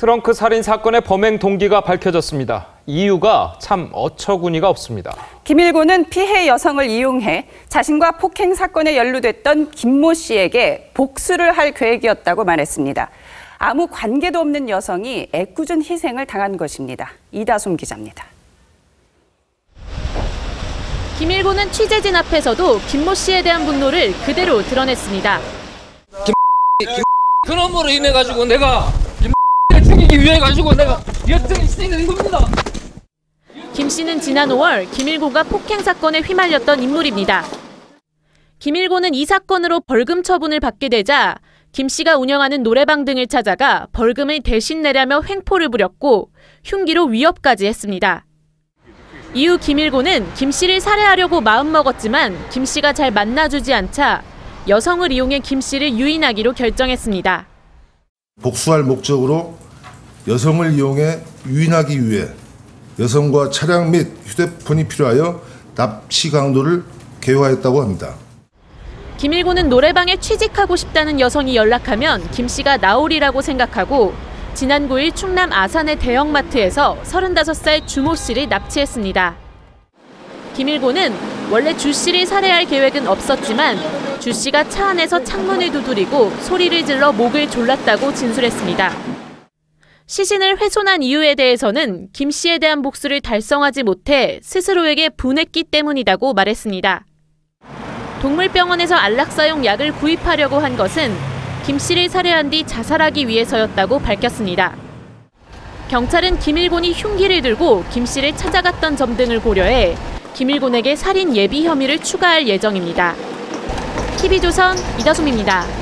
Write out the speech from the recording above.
트렁크 살인 사건의 범행 동기가 밝혀졌습니다. 이유가 참 어처구니가 없습니다. 김일고는 피해 여성을 이용해 자신과 폭행 사건에 연루됐던 김모 씨에게 복수를 할 계획이었다고 말했습니다. 아무 관계도 없는 여성이 애꿎은 희생을 당한 것입니다. 이다솜 기자입니다. 김일고는 취재진 앞에서도 김모 씨에 대한 분노를 그대로 드러냈습니다. 그놈으로 인해 가지고 내가 김 죽이기 위해 가지고 내가 여튼 희생된 겁니다. 김 씨는 지난 5월 김일고가 폭행 사건에 휘말렸던 인물입니다. 김일고는 이 사건으로 벌금 처분을 받게 되자 김 씨가 운영하는 노래방 등을 찾아가 벌금을 대신 내라며 횡포를 부렸고 흉기로 위협까지 했습니다. 이후 김일고는 김 씨를 살해하려고 마음먹었지만 김 씨가 잘 만나주지 않자 여성을 이용해 김 씨를 유인하기로 결정했습니다. 복수할 목적으로 여성을 이용해 유인하기 위해 여성과 차량 및 휴대폰이 필요하여 납치 강도를 개화했다고 합니다. 김일고는 노래방에 취직하고 싶다는 여성이 연락하면 김 씨가 나오리라고 생각하고 지난 9일 충남 아산의 대형마트에서 35살 주모 씨를 납치했습니다. 김일고는 원래 주 씨를 살해할 계획은 없었지만 주 씨가 차 안에서 창문을 두드리고 소리를 질러 목을 졸랐다고 진술했습니다. 시신을 훼손한 이유에 대해서는 김 씨에 대한 복수를 달성하지 못해 스스로에게 분했기 때문이라고 말했습니다. 동물병원에서 안락사용 약을 구입하려고 한 것은 김 씨를 살해한 뒤 자살하기 위해서였다고 밝혔습니다. 경찰은 김일곤이 흉기를 들고 김 씨를 찾아갔던 점 등을 고려해 김일곤에게 살인 예비 혐의를 추가할 예정입니다. TV조선 이다솜입니다.